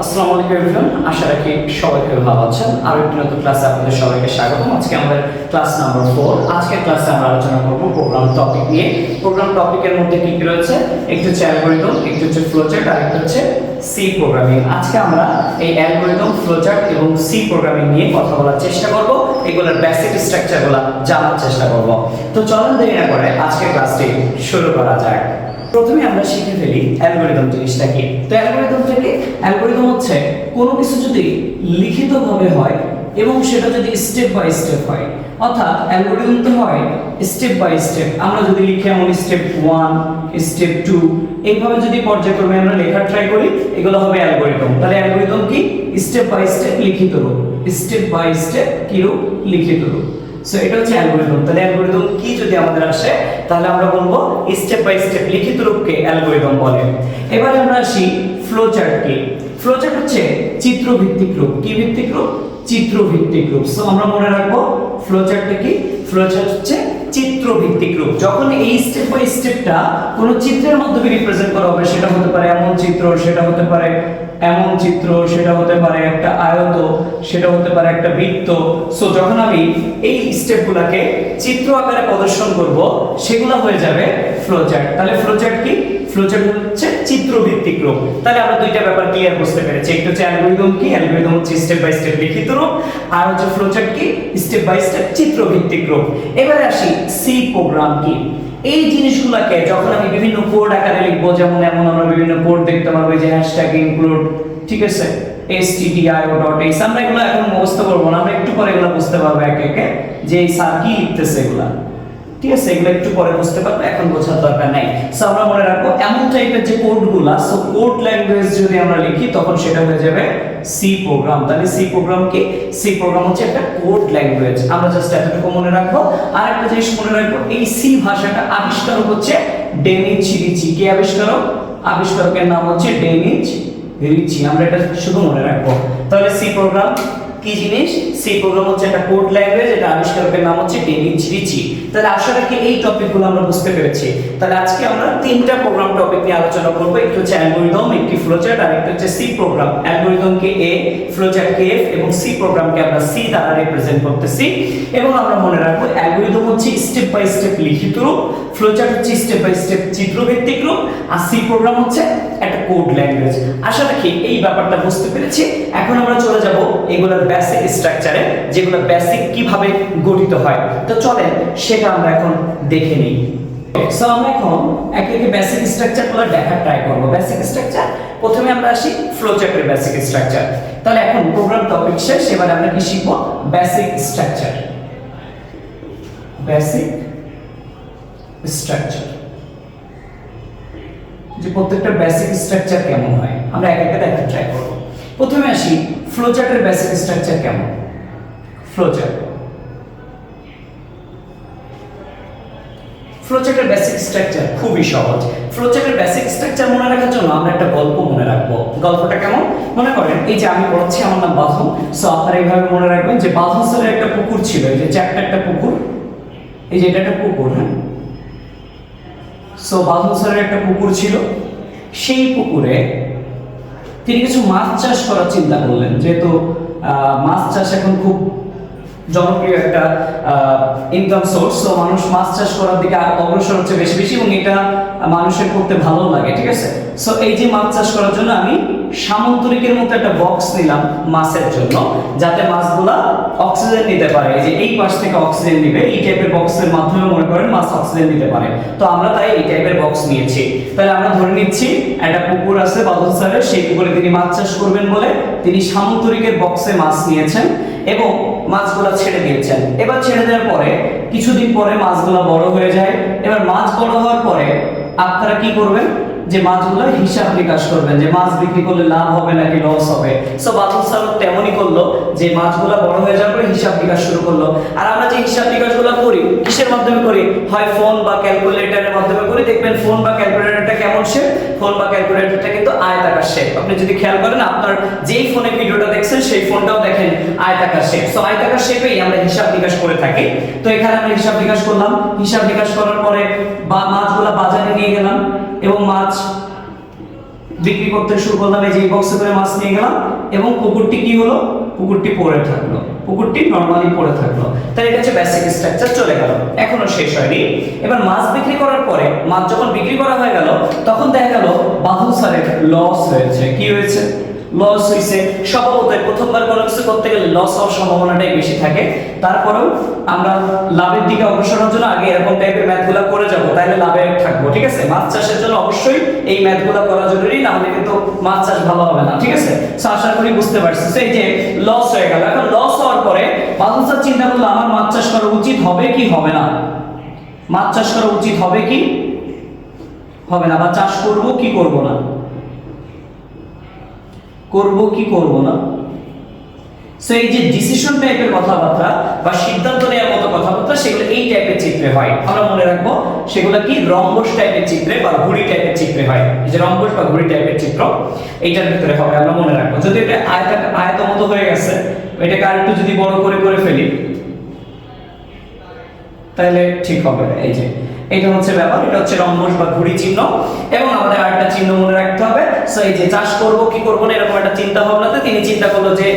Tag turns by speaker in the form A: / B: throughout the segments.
A: আসসালামু আলাইকুম আশা রাখি সবাই খুব ভালো আছেন। আর একটি নতুন ক্লাসে আপনাদের সবাইকে আজকে আমাদের ক্লাস নাম্বার ক্লাসে আমরা আলোচনা করব প্রোগ্রাম টপিক নিয়ে। প্রোগ্রাম টপিকের মধ্যে কি কি রয়েছে? একটু হচ্ছে একটু হচ্ছে ফ্লোচার্ট আর একটা হচ্ছে সি প্রোগ্রামিং আজকে আমরা এই অ্যালগোরিদম ফ্লোচার্ট এবং সি প্রোগ্রামিং নিয়ে কথা বলার চেষ্টা করব। এগুলোর বেসিক স্ট্রাকচারগুলো জানার চেষ্টা করব। তো চলুন দেরি না করে আজকের ক্লাসটি শুরু করা যাক। প্রথমে আমরা শিখে ফেলি অ্যালগোরিদম জিনিসটা কি? তো অ্যালগোরিদম থেকে অ্যালগোরিদম হচ্ছে কোনো কিছু যদি লিখিতভাবে হয় এবং সেটা যদি স্টেপ বাই স্টেপ হয়, অর্থাৎ অ্যালগোরিদম তো হয় স্টেপ বাই স্টেপ আমরা যদি লিখি এমন স্টেপ ওয়ান স্টেপ টু এইভাবে যদি পর্যায়ক্রমে আমরা লেখার ট্রাই করি, এগুলো হবে অ্যালগোরিদম। তাহলে অ্যালগোরিদম কি? স্টেপ বাই স্টেপ লিখিত রূপ। স্টেপ বাই স্টেপ কি রূপ? লিখিত রূপ। সো এটা হচ্ছে অ্যালগোরিদম তাহলে অ্যালগোরিদম কি যদি আমাদের আসে, তাহলে আমরা বলব স্টেপ বাই স্টেপ লিখিত রূপকে অ্যালগোরিদম বলে। এবারে আমরা আসি ফ্লো চার্ট কি। ফ্লো চার্ট হচ্ছে চিত্র ভিত্তিক রূপ। কি ভিত্তিক রূপ? চিত্র ভিত্তিক রূপ। সো আমরা মনে রাখব ফ্লো চার্টটা কি? ফ্লো চার্ট হচ্ছে চিত্র ভিত্তিক রূপ। যখন এই স্টেপ বাই স্টেপটা কোন চিত্রের মাধ্যমে রিপ্রেজেন্ট করা হবে, সেটা হতে পারে এমন চিত্র, সেটা হতে পারে এমন চিত্র, সেটা হতে পারে একটা আয়ত, সেটা হতে পারে একটা বৃত্ত। সো যখন আমি এই স্টেপগুলোকে চিত্র আকারে প্রদর্শন করব, সেগুলো হয়ে যাবে ফ্লোচার্ট তাহলে ফ্লোচার্ট কি? ফ্লোচার্ট হচ্ছে চিত্র ভিত্তিক রূপ। তাহলে আমরা দুইটা ব্যাপার ক্লিয়ার বুঝতে পেরেছি। একটা হচ্ছে অ্যালগরিদম কি? অ্যালগরিদম হচ্ছে স্টেপ বাই স্টেপ লিখিত রূপ। আর হচ্ছে ফ্লোচার্ট কি? স্টেপ বাই স্টেপ চিত্র ভিত্তিক রূপ। এবারে আসি সি প্রোগ্রাম কি? এই জিনিসগুলোকে যখন আমি বিভিন্ন কোড আকারে লিখব, যেমন এমন আমরা বিভিন্ন কোড দেখতে পারব যে হ্যাশট্যাগ ইনক্লুড ঠিক আছে stdio.h আমরা এগুলো এখন মুখস্থ করব না, আমরা একটু পরে এগুলো বুঝতে পারব একে একে, যে এই স্যার কি লিখতেছে এগুলা। ঠিক আছে, এগুলো একটু পরে বুঝতে পারব, এখন বোঝার দরকার নাই। সো আমরা মনে রাখব, এমন টাইপের যে কোডগুলা সো কোড ল্যাঙ্গুয়েজ যদি আমরা লিখি, তখন সেটা হয়ে যাবে সি প্রোগ্রাম তাহলে সি প্রোগ্রাম কি? সি প্রোগ্রাম হচ্ছে একটা কোড ল্যাঙ্গুয়েজ আমরা জাস্ট এতটুকু মনে রাখব। আর একটা জিনিস মনে রাখব, এই সি ভাষাটা আবিষ্কারক হচ্ছে ডেনিজ রিচি কে আবিষ্কারক? আবিষ্কারকের নাম হচ্ছে ডেনিজ রিচি আমরা এটা শুধু মনে রাখব। তাহলে সি প্রোগ্রাম কি জিনিস? সি প্রোগ্রাম হচ্ছে একটা কোড ল্যাঙ্গুয়েজ এটা আবিষ্কারকের নাম হচ্ছে ডেনিজ রিচি তাহলে আশা রাখি এই টপিকগুলো আমরা বুঝতে পেরেছি? তাহলে আজকে আমরা তিনটা প্রোগ্রাম টপিক নিয়ে আলোচনা করব, একটু হচ্ছে অ্যালগরিদম একটি ফ্লোচার্ট আর একটা হচ্ছে সি প্রোগ্রাম অ্যালগরিদমকে এ ফ্লোচার্টকে এফ এবং সি প্রোগ্রামকে আমরা সি দ্বারা রিপ্রেজেন্ট করতেছি। এবং আমরা মনে রাখব অ্যালগরিদম হচ্ছে স্টেপ বাই স্টেপ লিখিত রূপ ফ্লোচার্ট হচ্ছে স্টেপ বাই স্টেপ চিত্রভিত্তিক রূপ, আর সি প্রোগ্রাম হচ্ছে একটা কোড ল্যাঙ্গুয়েজ আশা রাখি এই ব্যাপারটা বুঝতে পেরেছি। এখন আমরা চলে যাব এগুলোর বেসিক স্ট্রাকচারে যেগুলো বেসিক কীভাবে গঠিত হয়। তো চলেন, সেটা আমরা এখন দেখে নিই। সো আমরা এখন একে একে বেসিক স্ট্রাকচারগুলো দেখার ট্রাই করব। বেসিক স্ট্রাকচার প্রথমে আমরা আসি ফ্লোচার্টের বেসিক স্ট্রাকচার তাহলে এখন প্রোগ্রাম টপিক শেষ, এবার আমরা কি শিখব? বেসিক স্ট্রাকচার বেসিক স্ট্রাকচার যে প্রত্যেকটা বেসিক স্ট্রাকচার কেমন হয়? আমরা এক একটা দেখার ট্রাই করব। প্রথমে আসি ফ্লোচার্টের বেসিক স্ট্রাকচার কেমন? ফ্লোচার্ট ফ্লোচার্টের বেসিক স্ট্রাকচার খুবই সহজ। ফ্লোচার্টের বেসিক স্ট্রাকচার মনে রাখার জন্য আমরা একটা গল্প মনে রাখব। গল্পটা কেমন? মনে করেন, এই যে আমি পড়াচ্ছি আমার নাম বাঁধন সো আপনারা এইভাবে মনে রাখবেন যে বাঁধন স্যারের একটা পুকুর ছিল, এই যে চারটা একটা পুকুর। এই যে এটা একটা পুকুর হ্যাঁ? সো বাদল স্যারের একটা পুকুর ছিল। সেই পুকুরে তিনি কিছু মাছ চাষ করার চিন্তা করলেন। যেহেতু মাছ চাষ এখন খুব জনপ্রিয় একটা ইনকাম সোর্স তো মানুষ মাছ চাষ করার দিকে অগ্রসর হচ্ছে বেশি বেশি এবং এটা মানুষের করতে ভালো লাগে, ঠিক আছে? সো এই যে মাছ চাষ করার জন্য আমি সামন্তরিকের মতো একটা বক্স নিলাম মাছের জন্য, যাতে মাছগুলা অক্সিজেন নিতে পারে। এই যে এই পাশ থেকে অক্সিজেন নিবে, এই টাইপের বক্সের মাধ্যমে মনে করেন মাছ অক্সিজেন নিতে পারে। তো আমরা তাই এই টাইপের বক্স নিয়েছি। তাহলে আমরা ধরে নিচ্ছি, একটা পুকুর আছে, বাদল স্যারের, সেই পুকুরে তিনি মাছ চাষ করবেন বলে তিনি সামন্তরিকের বক্সে মাছ নিয়েছেন এবং মাছগুলা ছেড়ে দিয়েছেন। এবার ছেড়ে দেওয়ার পরে, কিছুদিন পরে মাছগুলা বড় হয়ে যায়। এবার মাছ বড় হওয়ার পরে আপনারা কি করবেন? যে মাছগুলোর হিসাব নিকাশ করবেন, যে মাছ বিক্রি করলে লাভ হবে নাকি লস হবে। সো বাদল স্যার তেমনই করল, যে মাছগুলো বড় হয়ে যাওয়ার পরে হিসাব নিকাশ শুরু করল। আর আমরা যে হিসাব নিকাশগুলো করি, কিসের মাধ্যমে করি? হয় ফোন বা ক্যালকুলেটরের মাধ্যমে করি। দেখবেন ফোন বা ক্যালকুলেটরটা কেমন শেপ ফোন বা ক্যালকুলেটরটা কিন্তু আয়তাকার শেপ আপনি যদি খেয়াল করেন, আপনার যেই ফোনে ভিডিওটা দেখছেন, সেই ফোনটাও দেখেন, আয়তাকার শেপ সো আয়তাকার শেপেই আমরা হিসাব নিকাশ করে থাকি। তো, এখানে আমরা হিসাব নিকাশ করলাম। হিসাব নিকাশ করার পরে, বা মাছগুলো বাজারে নিয়ে গেলাম এবং মাছ বিক্রি করতে শুরু করলাম, এই যে বক্সে করে মাছ নিয়ে গেলাম এবং পুকুরটি কি হলো? পুকুরটি পড়ে থাকল। পুকুরটি নর্মালি পড়ে থাকল। তাহলে এটা হচ্ছে বেসিক স্ট্রাকচার চলে গেল। এখনও শেষ হয়নি। এবার মাছ বিক্রি করার পরে, মাছ যখন বিক্রি করা হয়ে গেল, তখন দেখা গেল বাহু সারের লস হয়েছে। কি হয়েছে? লস হয়েছে স্বভাবতই প্রথমবার কোনো কিছু করতে গেলে লস হওয়ার সম্ভাবনাটাই বেশি থাকে। তারপরেও আমরা লাভের দিকে অগ্রসর জন্য আগে এরকম টাইপের ম্যাথগুলো করে যাব তাহলে লাভে থাকব, ঠিক আছে? মাছ চাষের জন্য অবশ্যই এই ম্যাথগুলো করা জরুরি, না হলে কিন্তু মাছ চাষ ভালো হবে না, ঠিক আছে? আশা করি বুঝতে পারছি। এই যে লস হয়ে গেল। এখন লস হওয়ার পরে স্যার চিন্তা করল, আমার মাছ চাষ করা উচিত হবে কি হবে না? মাছ চাষ করা উচিত হবে কি? হবে না, বা চাষ করব কি করব না? করব কি করব না? সো এই যে ডিসিশন টাইপের কথাবার্তা বা সিদ্ধান্ত নেওয়ার মতো কথাবার্তা, সেগুলো এই টাইপের চিত্রে হয়। আমরা মনে রাখব, সেগুলো কি রম্বস টাইপের চিত্রে বা ঘুড়ি টাইপের চিত্রে হয়। এই যে রম্বস বা ঘুড়ি টাইপের চিত্র, এইটার ভিতরে হবে, আমরা মনে রাখব। যদি এটা আয়ত আয়ত মতো হয়ে গেছে, এটাকে আরেকটু যদি বড় করে করে ফেলি, তাহলে ঠিক হবে। এই যে এটা হচ্ছে ব্যাপার, এটা হচ্ছে রম্বস বা ঘুড়ি চিহ্ন। এবং আমাদের আরেকটা চিহ্ন মনে রাখতে হবে সো এই যে চাষ করব, কি করব না, এরকম একটা চিন্তা ভাবনাতে তিনি চিন্তা করল যে,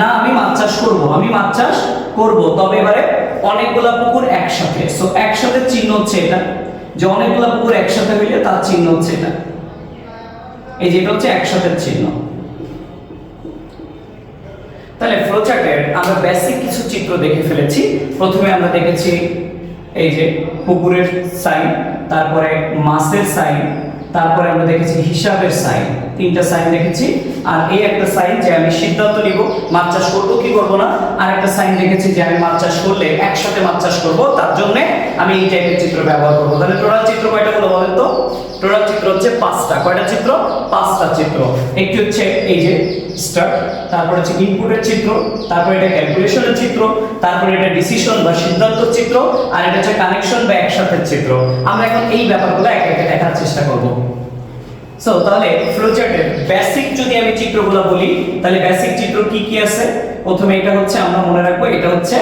A: না, আমি মাছ চাষ করব, আমি মাছ চাষ করব। তবে এবারে অনেকগুলা পুকুর একসাথে সো একসাথে চিহ্ন হচ্ছে এটা। যে অনেকগুলা পুকুর একসাথে হইলে তার চিহ্ন হচ্ছে এটা। এই যে এটা হচ্ছে একসাথে চিহ্ন। তাহলে ফ্লোচার্টের আমরা বেসিক কিছু চিত্র দেখে ফেলেছি। প্রথমে আমরা দেখেছি এই যে পুকুরের সাইন তারপরে মাসের সাইন তারপরে আমরা দেখেছি হিসাবের সাইন তিনটা সাইন রেখেছি আর এই একটা সাইন যে আমি সিদ্ধান্ত নিব, মাছ চাষ করব কি করব না, আর একটা সাইন রেখেছি যে আমি মাছ চাষ করলে একসাথে মাছ চাষ করব, তার জন্য আমি এই টাইপের চিত্র ব্যবহার করব। তাহলে টোটাল চিত্র কয়টা হলো বলেন তো? টোটাল চিত্র হচ্ছে পাঁচটা। কয়টা চিত্র? পাঁচটা চিত্র। একটি হচ্ছে এই যে স্টার্ট তারপর হচ্ছে ইনপুটের চিত্র, তারপর এটা ক্যালকুলেশনের চিত্র, তারপর এটা ডিসিশন বা সিদ্ধান্ত চিত্র, আর এটা হচ্ছে কানেকশন বা একসাথে চিত্র। আমরা এখন এই ব্যাপারগুলো একে একে দেখার চেষ্টা করব। সো তাহলে ফ্লোচার্টের বেসিক যদি আমি চিত্রগুলো বলি, তাহলে বেসিক চিত্র কি কি আছে? প্রথমে এটা হচ্ছে আমরা মনে রাখব, এটা হচ্ছে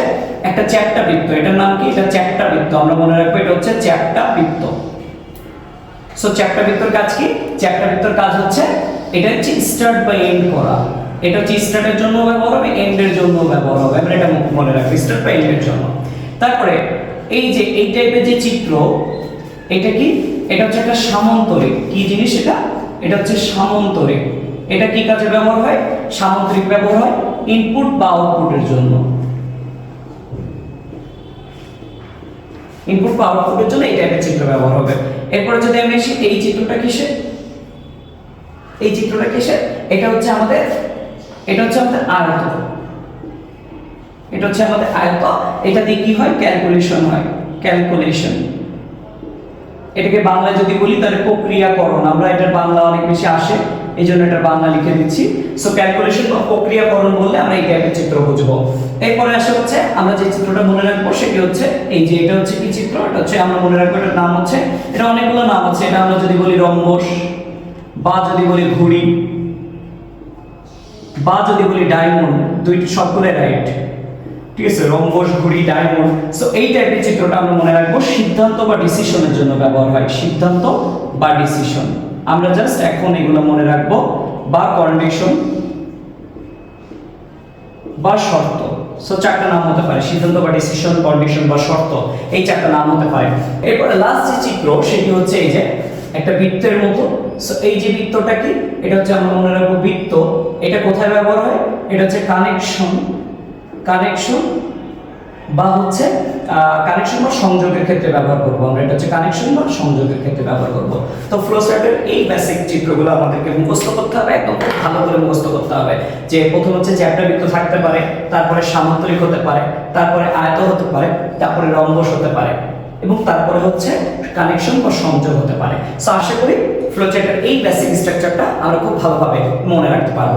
A: একটা চ্যাপ্টা বৃত্ত এটার নাম কি? এটা চ্যাপ্টা বৃত্ত আমরা মনে রাখব এটা হচ্ছে চ্যাপ্টা বৃত্ত সো চ্যাপ্টার ভিতর কাজ কি? চ্যাপ্টার ভিতর কাজ হচ্ছে এটা হচ্ছে স্টার্ট বা এন্ড করা। এটা হচ্ছে স্টার্টের জন্য ব্যবহার হবে এন্ডের জন্য ব্যবহার হবে। আমরা এটা মনে রাখব স্টার্ট বা এন্ডের জন্য। তারপরে এই যে, এই টাইপের যে চিত্র, এটা কি? এটা হচ্ছে একটা সামান্তরিক কি জিনিস এটা? এটা হচ্ছে সামান্তরিক এটা কি কাজে ব্যবহার হয়? সামান্তরিক ব্যবহার হয় ইনপুট বা আউটপুটের জন্য। ইনপুট বা আউটপুটের জন্য এই টাইপের চিত্র ব্যবহার হবে। এরপরে যদি আমি আসি, এই চিত্রটা কিসের? এই চিত্রটা কিসের? এটা হচ্ছে আমাদের এটা হচ্ছে আমাদের আয়ত। এটা হচ্ছে আমাদের আয়ত। এটা দিয়ে কি হয়? ক্যালকুলেশন হয়। ক্যালকুলেশন এটাকে বাংলায় যদি বলি, তাহলে প্রক্রিয়াকরণ। আমরা এটার বাংলা অনেক বেশি আসে এই জন্য এটার বাংলা লিখে দিচ্ছি। সো ক্যালকুলেশন বা প্রক্রিয়াকরণ বললে আমরা এই টাইপের চিত্র বুঝব। এরপরে আসে হচ্ছে, আমরা যে চিত্রটা মনে রাখব, সেটি হচ্ছে, এই যে এটা হচ্ছে কি চিত্র? এটা হচ্ছে, আমরা মনে রাখব এটার নাম হচ্ছে, এটা অনেকগুলো নাম আছে। এটা আমরা যদি বলি রম্বস, বা যদি বলি ঘুড়ি, বা যদি বলি ডায়মন্ড, দুইটি সবগুলো রাইট ঠিক আছে রম্বস ঘুড়ি ডায়মন্ড সো এই টাইপের চিত্রটা আমরা মনে রাখব সিদ্ধান্ত বা ডিসিশনের জন্য ব্যবহার হয়। সিদ্ধান্ত বা ডিসিশন আমরা জাস্ট এখন এগুলো মনে রাখব। বা কন্ডিশন বা শর্ত। সো চারটা নাম হতে পারে। সিদ্ধান্ত বা ডিসিশন কন্ডিশন বা শর্ত। এই চারটা নাম হতে পারে। এরপরে লাস্ট যে চিত্র, সেটি হচ্ছে এই যে একটা বৃত্তের মতো। সো এই যে বৃত্তটা কি? এটা হচ্ছে আমরা মনে রাখব বৃত্ত। এটা কোথায় ব্যবহার হয়? এটা হচ্ছে কানেকশন কানেকশন বা হচ্ছে কানেকশন বা সংযোগের ক্ষেত্রে ব্যবহার করব আমরা। এটা হচ্ছে কানেকশন বা সংযোগের ক্ষেত্রে ব্যবহার করব। তো ফ্লো চার্টের এই বেসিক চিত্রগুলো আমাদেরকে মুখস্থ করতে হবে, একদম খুব ভালো করে মুখস্থ করতে হবে। যে প্রথম হচ্ছে চ্যাপ্টার বৃত্ত থাকতে পারে, তারপরে সামান্তরিক হতে পারে, তারপরে আয়ত হতে পারে, তারপরে রম্বস হতে পারে এবং তারপরে হচ্ছে কানেকশন বা সংযোগ হতে পারে। সো আশা করি ফ্লো চার্টের এই বেসিক স্ট্রাকচারটা আমরা খুব ভালোভাবে মনে রাখতে পারব।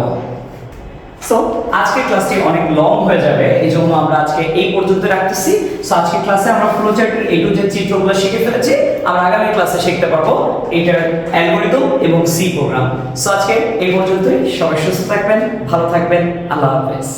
A: সো আজকে ক্লাসটি অনেক লং হয়ে যাবে এই জন্য আমরা আজকে এই পর্যন্ত রাখতেছি। সো আজকে ক্লাসে আমরা ফ্লো চার্টের এই টু যে চিত্রগুলো শিখে ফেলেছি। আমরা আগামী ক্লাসে শিখতে পারব এটার অ্যালগোরিদম এবং সি প্রোগ্রাম সো আজকে এই পর্যন্তই। সবাই সুস্থ থাকবেন, ভালো থাকবেন। আল্লাহ হাফেজ।